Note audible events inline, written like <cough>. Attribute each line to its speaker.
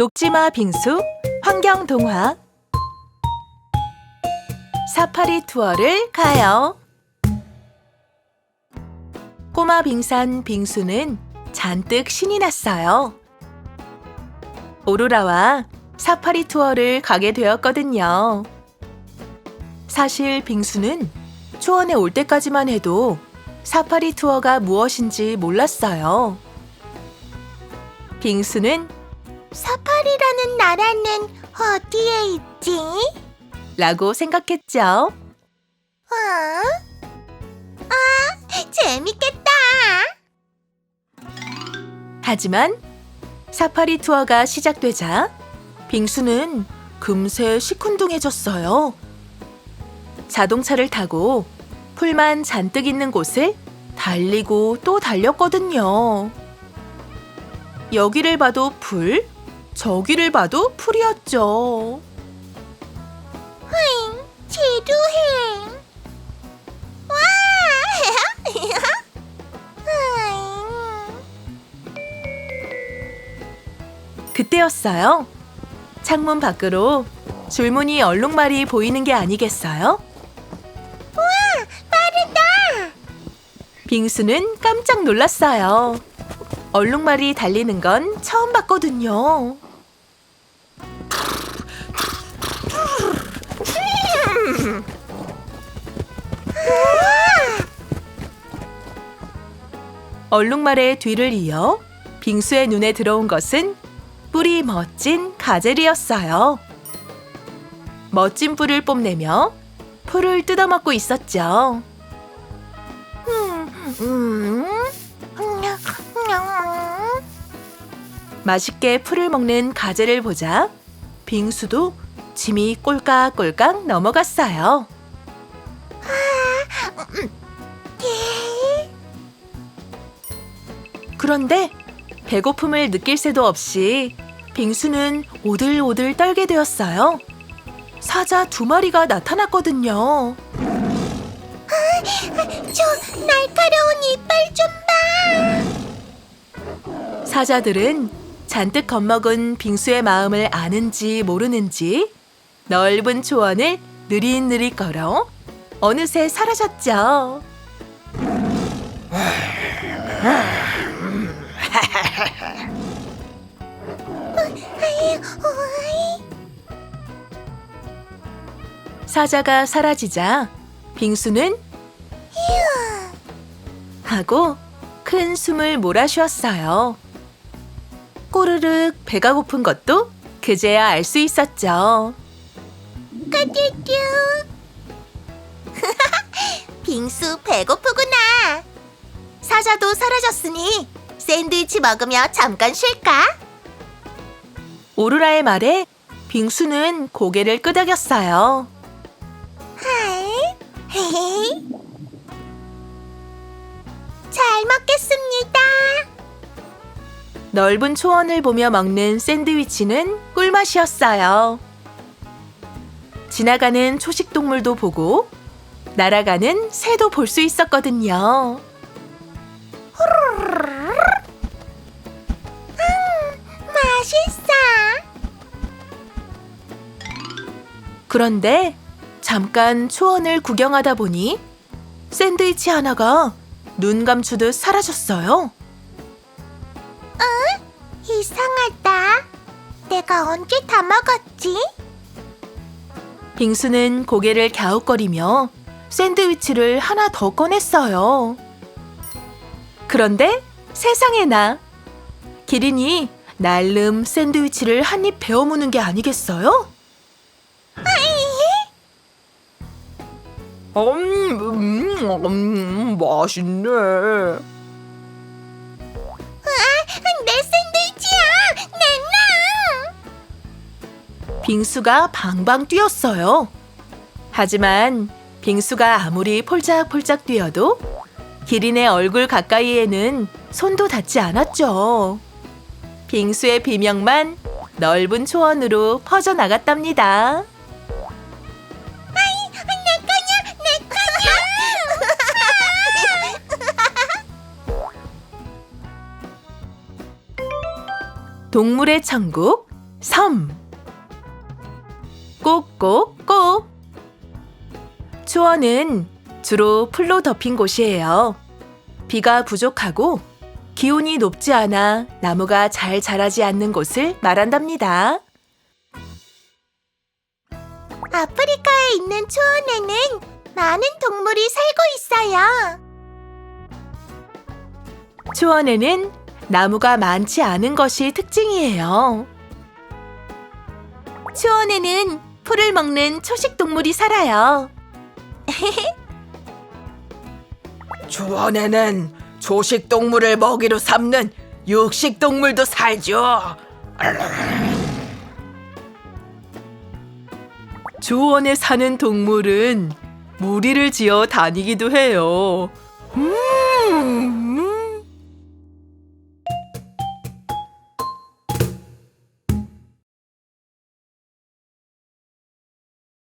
Speaker 1: 녹지마 빙수 환경 동화 사파리 투어를 가요. 꼬마 빙산 빙수는 잔뜩 신이 났어요. 오로라와 사파리 투어를 가게 되었거든요. 사실 빙수는 초원에 올 때까지만 해도 사파리 투어가 무엇인지 몰랐어요. 빙수는
Speaker 2: 사파리라는 나라는 어디에 있지?
Speaker 1: 라고 생각했죠.
Speaker 2: 어? 아, 재밌겠다.
Speaker 1: 하지만 사파리 투어가 시작되자 빙수는 금세 시큰둥해졌어요. 자동차를 타고 풀만 잔뜩 있는 곳을 달리고 또 달렸거든요. 여기를 봐도 풀, 저기를 봐도 풀이었죠.
Speaker 2: 지루해. 와! <laughs>
Speaker 1: 그때였어요. 창문 밖으로 줄무늬 얼룩말이 보이는 게 아니겠어요?
Speaker 2: 빠르다.
Speaker 1: 빙수는 깜짝 놀랐어요. 얼룩말이 달리는 건 처음 봤거든요. 얼룩말의 뒤를 이어 빙수의 눈에 들어온 것은 뿔이 멋진 가젤이었어요. 멋진 뿔을 뽐내며 풀을 뜯어먹고 있었죠.
Speaker 2: 음, 음.
Speaker 1: 맛있게 풀을 먹는 가재를 보자 빙수도 침이 꼴깍꼴깍 넘어갔어요. 그런데 배고픔을 느낄 새도 없이 빙수는 오들오들 떨게 되었어요. 사자 두 마리가 나타났거든요.
Speaker 2: 저 날카로운 이빨 좀 봐.
Speaker 1: 사자들은 잔뜩 겁먹은 빙수의 마음을 아는지 모르는지 넓은 초원을 느릿느릿 걸어 어느새 사라졌죠. 사자가 사라지자 빙수는 하고 큰 숨을 몰아쉬었어요. 꼬르륵 배가 고픈 것도 그제야 알 수 있었죠.
Speaker 2: 까쭈쭈. <laughs> 빙수 배고프구나. 사자도 사라졌으니 샌드위치 먹으며 잠깐 쉴까?
Speaker 1: 오로라의 말에 빙수는 고개를 끄덕였어요.
Speaker 2: 잘 먹겠습니다.
Speaker 1: 넓은 초원을 보며 먹는 샌드위치는 꿀맛이었어요. 지나가는 초식 동물도 보고 날아가는 새도 볼 수 있었거든요.
Speaker 2: 맛있어.
Speaker 1: 그런데 잠깐 초원을 구경하다 보니 샌드위치 하나가 눈 감추듯 사라졌어요.
Speaker 2: 이상하다. 내가 언제 다 먹었지?
Speaker 1: 빙수는 고개를 갸웃거리며 샌드위치를 하나 더 꺼냈어요. 그런데 세상에나 기린이 날름 샌드위치를 한 입 베어 무는 게 아니겠어요? 음, 음, 음, 맛있네.
Speaker 2: 내 샌드위치야! 내놔!
Speaker 1: 빙수가 방방 뛰었어요. 하지만 빙수가 아무리 폴짝폴짝 뛰어도 기린의 얼굴 가까이에는 손도 닿지 않았죠. 빙수의 비명만 넓은 초원으로 퍼져나갔답니다. 동물의 천국 섬 꼭꼭꼭 초원은 주로 풀로 덮인 곳이에요. 비가 부족하고 기온이 높지 않아 나무가 잘 자라지 않는 곳을 말한답니다.
Speaker 2: 아프리카에 있는 초원에는 많은 동물이 살고 있어요.
Speaker 1: 초원에는 나무가 많지 않은 것이 특징이에요. 초원에는 풀을 먹는 초식 동물이 살아요. <laughs> 초원에는 초식 동물을 먹이로 삼는 육식 동물도 살죠. 초원에 사는 동물은 무리를 지어 다니기도 해요.